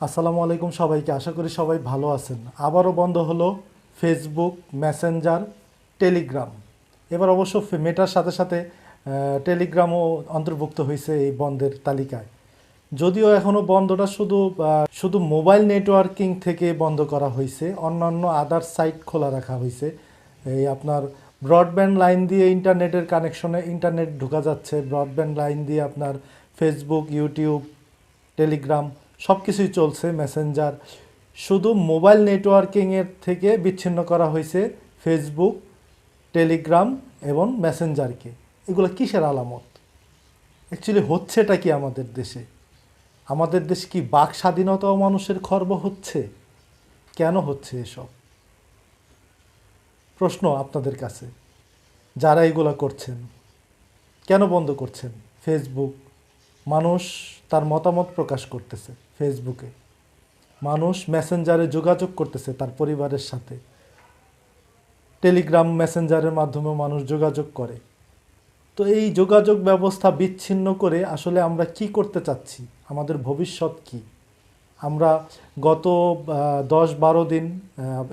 আসসালামু আলাইকুম সবাইকে, আশা করি সবাই ভালো আছেন। আবারও বন্ধ হলো ফেসবুক মেসেঞ্জার টেলিগ্রাম এবার অবশ্য মেটার সাথে সাথে টেলিগ্রামও অন্তর্ভুক্ত হয়েছে এই বন্ধের তালিকায়। যদিও এখনও বন্ধটা শুধু শুধু মোবাইল নেটওয়ার্কিং থেকে বন্ধ করা হয়েছে, অন্যান্য আদার সাইট খোলা রাখা হয়েছে। এই আপনার ব্রডব্যান্ড লাইন দিয়ে ইন্টারনেটের কানেকশনে ইন্টারনেট ঢোকা যাচ্ছে। ব্রডব্যান্ড লাইন দিয়ে আপনার ফেসবুক ইউটিউব টেলিগ্রাম সব কিছুই চলছে মেসেঞ্জার শুধু মোবাইল নেটওয়ার্কিংয়ের থেকে বিচ্ছিন্ন করা হয়েছে ফেসবুক টেলিগ্রাম এবং মেসেঞ্জারকে এগুলো কিসের আলামত? অ্যাকচুয়ালি হচ্ছেটা কি আমাদের দেশে? আমাদের দেশ কি বাক স্বাধীনতাও মানুষের খর্ব হচ্ছে? কেন হচ্ছে এসব? প্রশ্ন আপনাদের কাছে। যারা এগুলো করছেন, কেন বন্ধ করছেন? ফেসবুক মানুষ তার মতামত প্রকাশ করতেছে। ফেসবুকে মানুষ মেসেঞ্জারে যোগাযোগ করতেছে তার পরিবারের সাথে। টেলিগ্রাম মেসেঞ্জারের মাধ্যমে মানুষ যোগাযোগ করে। তো এই যোগাযোগ ব্যবস্থা বিচ্ছিন্ন করে আসলে আমরা কি করতে চাচ্ছি? আমাদের ভবিষ্যৎ কি? আমরা গত দশ বারো দিন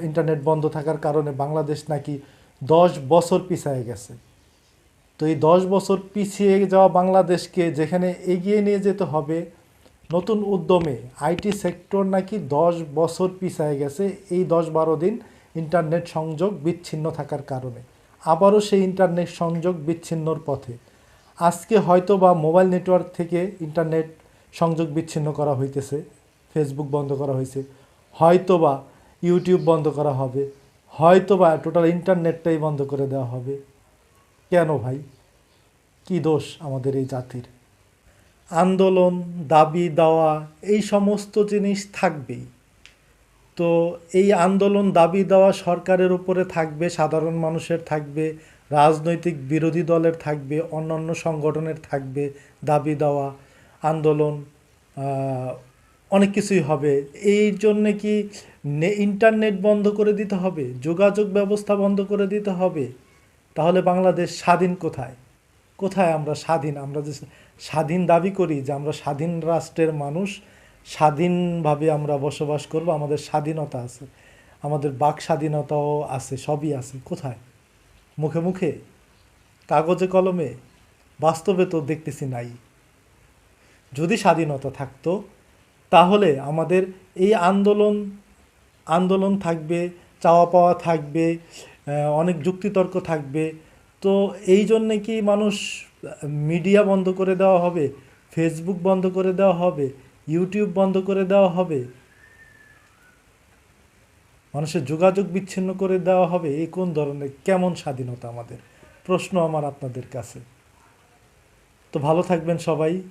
ইন্টারনেট বন্ধ থাকার কারণে বাংলাদেশ নাকি দশ বছর পিছায় গেছে। তো এই দশ বছর পিছিয়ে যাওয়া বাংলাদেশকে যেখানে এগিয়ে নিয়ে যেতে হবে নতুন উদ্যমে আইটি সেক্টর নাকি দশ বছর পিছায় গেছে, এই দশ বারো দিন ইন্টারনেট সংযোগ বিচ্ছিন্ন থাকার কারণে। আবারও সেই ইন্টারনেট সংযোগ বিচ্ছিন্নর পথে। আজকে হয়তো বা মোবাইল নেটওয়ার্ক থেকে ইন্টারনেট সংযোগ বিচ্ছিন্ন করা হইতেছে, ফেসবুক বন্ধ করা হয়েছে হয়তো বা ইউটিউব বন্ধ করা হবে হয়তো বা টোটাল ইন্টারনেটটাই বন্ধ করে দেওয়া হবে। কেন ভাই? কি দোষ আমাদের এই জাতির? আন্দোলন, দাবি, দেওয়া, এই সমস্ত জিনিস থাকবেই। তো এই আন্দোলন, দাবি, দেওয়া সরকারের উপরে থাকবে, সাধারণ মানুষের থাকবে, রাজনৈতিক বিরোধী দলের থাকবে, অন্যান্য সংগঠনের থাকবে, দাবি, দেওয়া, আন্দোলন অনেক কিছুই হবে। এই জন্যে কি ইন্টারনেট বন্ধ করে দিতে হবে? যোগাযোগ ব্যবস্থা বন্ধ করে দিতে হবে? তাহলে বাংলাদেশ স্বাধীন কোথায়? কোথায় আমরা স্বাধীন? আমরা যে স্বাধীন দাবি করি যে আমরা স্বাধীন রাষ্ট্রের মানুষ, স্বাধীনভাবে আমরা বসবাস করব, আমাদের স্বাধীনতা আছে। আমাদের বাক স্বাধীনতাও আছে, সবই আছে। কোথায়? মুখে মুখে? কাগজে কলমে? বাস্তবে তো দেখতেছি নাই। যদি স্বাধীনতা থাকতো, তাহলে আমাদের এই আন্দোলন আন্দোলন থাকবে, চাওয়া পাওয়া থাকবে অনেক যুক্তিতর্ক থাকবে তো এই জন্যে কি মানুষ, মিডিয়া বন্ধ করে দেওয়া হবে? ফেসবুক বন্ধ করে দেওয়া হবে? ইউটিউব বন্ধ করে দেওয়া হবে? মানুষের যোগাযোগ বিচ্ছিন্ন করে দেওয়া হবে? এই কোন ধরনের, কেমন স্বাধীনতা আমাদের? প্রশ্ন আমার আপনাদের কাছে। তো ভালো থাকবেন সবাই।